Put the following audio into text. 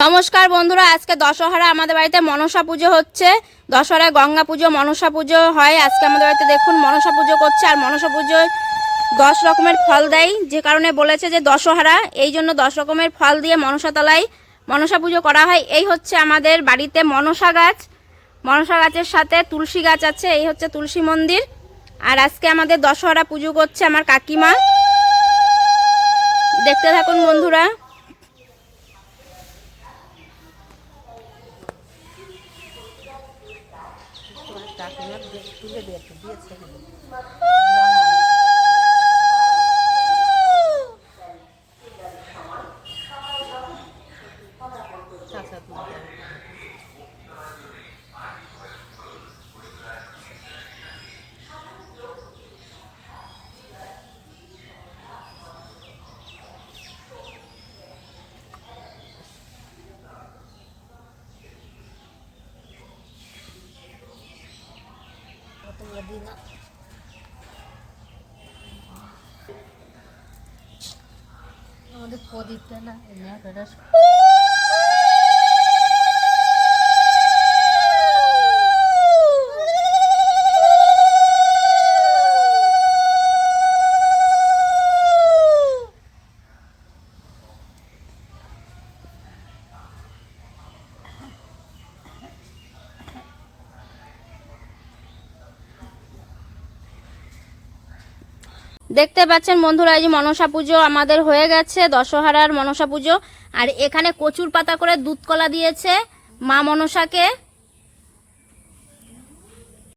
নমস্কার বন্ধুরা, আজকে দশহরা আমাদের বাড়িতে মনসা পুজো হচ্ছে। দশহরায় গঙ্গা পুজো, মনসা পুজো হয়। আজকে আমাদের বাড়িতে দেখুন, মনসা পুজো করছে আর মনসা পুজোয় দশ রকমের ফল দেয়। যে কারণে বলেছে যে দশহরা, এই জন্য দশ রকমের ফল দিয়ে মনসা তলায় মনসা পুজো করা হয়। এই হচ্ছে আমাদের বাড়িতে মনসা গাছ। মনসা গাছের সাথে তুলসী গাছ আছে, এই হচ্ছে তুলসী মন্দির। আর আজকে আমাদের দশহরা পুজো করছে আমার কাকিমা। দেখতে থাকুন বন্ধুরা। কাকিমা তুলে দিয়েছে দিয়েছে চাষা তুলে മദീന അത് പൊതിത്തന്നെ എല്ലാ দেখতে পাচ্ছেন বন্ধুরা, এই যে মনসা পুজো আমাদের হয়ে গেছে, দশহারার মনসা পুজো। আর এখানে কচুর পাতা করে দুধ কলা দিয়েছে মা মনসাকে।